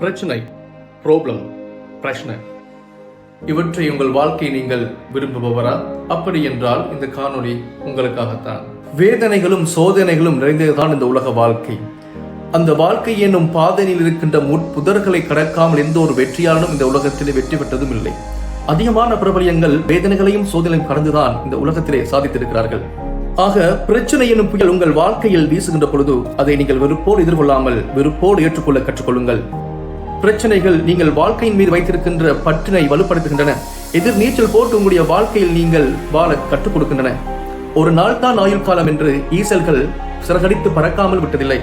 பிரச்சனை ப்ராப்ளம் பிரச்சனை இவற்றை உங்கள் வாழ்க்கையை நீங்கள் விரும்புபவரா? அப்படி என்றால் இந்த காணொளி உங்களுக்காகத்தான். வேதனைகளும் சோதனைகளும் நிறைந்ததுதான் இந்த உலக வாழ்க்கை. அந்த வாழ்க்கை என்னும் பாதையில் இருக்கின்ற முட்புதர்களை கடக்காமல் எந்த ஒரு வெற்றியாளனும் இந்த உலகத்திலே வெற்றி பெற்றதும் இல்லை. அதிகமான பிரபலியங்கள் வேதனைகளையும் சோதனையும் கடந்துதான் இந்த உலகத்திலே சாதித்திருக்கிறார்கள். ஆக பிரச்சனை எனும் புயல் உங்கள் வாழ்க்கையில் வீசுகின்ற பொழுது அதை நீங்கள் வெறுப்போடு எதிர்கொள்ளாமல் வெறுப்போடு ஏற்றுக்கொள்ள கற்றுக்கொள்ளுங்கள். பிரச்சனைகள் நீங்கள் வாழ்க்கையின் மீது வைத்திருக்கின்ற பற்றினை வலுப்படுத்துகின்றன. எதிர் நீச்சல் போட்டு உங்களுடைய வாழ்க்கையில் நீங்கள் வாழ கற்றுக் கொடுக்கின்றன. ஒரு நாள் தான் ஆயுள் காலம் என்று ஈசல்கள் சிறகடித்து பறக்காமல் விட்டதில்லை.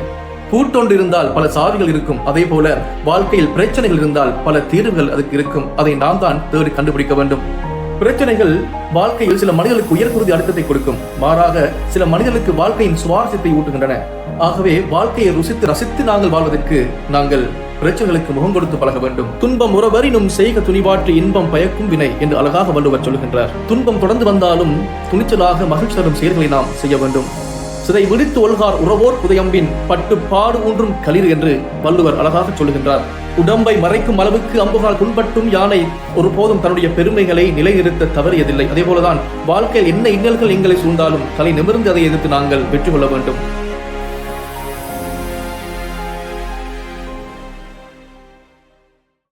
கூட்டொன்று இருந்தால் பல சாவிகள் இருக்கும். அதே போல வாழ்க்கையில் பிரச்சனைகள் இருந்தால் பல தீர்வுகள் அதுக்கு இருக்கும். அதை நாம் தான் தேடி கண்டுபிடிக்க வேண்டும். பிரச்சனைகள் வாழ்க்கையில் சில மனிதர்களுக்கு உயர்குருதி அழுத்தத்தை கொடுக்கும். மாறாக சில மனிதர்களுக்கு வாழ்க்கையின் சுவாரஸ்யத்தை ஊட்டுகின்றன. ஆகவே வாழ்க்கையை ருசித்து ரசித்து நாங்கள் வாழ்வதற்கு நாங்கள் பிரச்சனைகளுக்கு முகம் கொடுத்து பழக வேண்டும். துன்பம் உறவரினும் செய்க துணிவாற்று இன்பம் பயக்கும் வினை என்று அழகாக வள்ளுவர் சொல்கின்றார். துன்பம் தொடர்ந்து வந்தாலும் துணிச்சலாக மகிழ்ச்சி தரும் செயல்களை நாம் செய்ய வேண்டும். சிதை விடுத்து ஒல்கார் உறவோர் புதையம்பின் பட்டு பாடு ஒன்றும் களிர் என்று வள்ளுவர் அழகாக சொல்லுகின்றார் உடம்பை மறைக்கும் அளவுக்கு அம்புகால் புண்பட்டும் யானை ஒருபோதும் தன்னுடைய பெருமைகளை நிலைநிறுத்த தவறியதில்லை. அதே போலதான் வாழ்க்கையில் என்ன இன்னல்கள் எங்களை சூழ்ந்தாலும் தலை நிமிர்ந்து அதை எதிர்த்து நாங்கள் வெற்றி கொள்ள வேண்டும்.